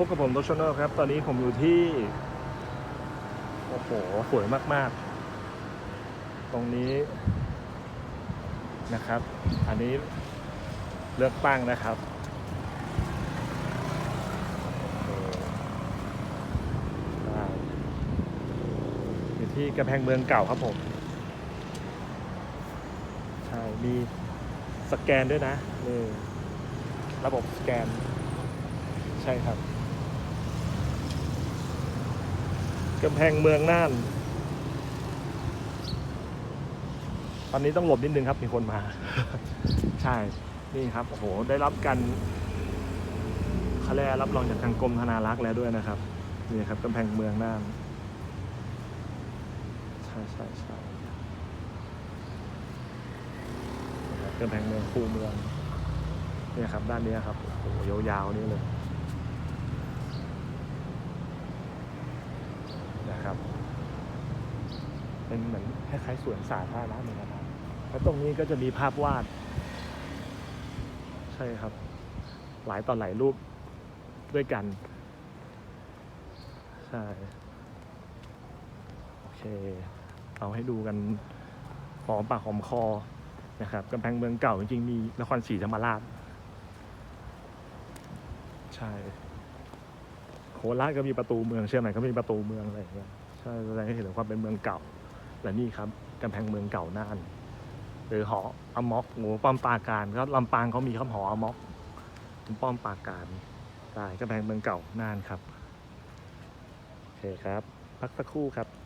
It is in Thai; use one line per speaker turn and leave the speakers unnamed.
พบกับผมโดชโนครับ ตอนนี้ผมอยู่ที่ โอ้โห สวยมากๆ ตรงนี้นะครับ อันนี้เลือกตั้งนะครับโอ้โหได้อยู่ที่กำแพงเมืองเก่าครับผม ใช่ มีสแกนด้วยนะนี่ระบบสแกน ใช่ครับ กำแพงเมืองน่าน ตอนนี้ต้องหลบนิดนึงครับมีคนมา ใช่ นี่ครับโอ้โหได้รับการเขาเรียกรับรองจากทางกรมธนารักษ์แล้วด้วยนะครับ นี่ครับกำแพงเมืองน่าน ใช่ใช่ใช่กำแพงเมืองคูเมือง เนี่ยครับด้านนี้ครับโอ้โหยาวๆนี่เลย นะครับ เป็นเหมือนคล้ายๆสวนสาธารณะเหมือนกันนะแล้วตรงนี้ก็จะมีภาพวาด ใช่ครับ หลายต่อหลายรูปด้วยกัน ใช่ โอเค เอาให้ดูกันหอมปากหอมคอนะครับกำแพงเมืองเก่าจริงๆมีนครศรีธรรมราชใช่ ราชก็มีประตูเมืองเชียงใหม่ก็มีประตูเมืองอะไรอย่างเงี้ยใช่แสดงให้เห็นถึงความเป็นเมืองเก่า และนี่ครับกำแพงเมืองเก่าน่านหรือหออมอกหมูป้อมปราการก็ลำปางเขามีครับหออมอกป้อมปราการใช่กำแพงเมืองเก่าน่านครับโอเคครับ พักสักครู่ครับ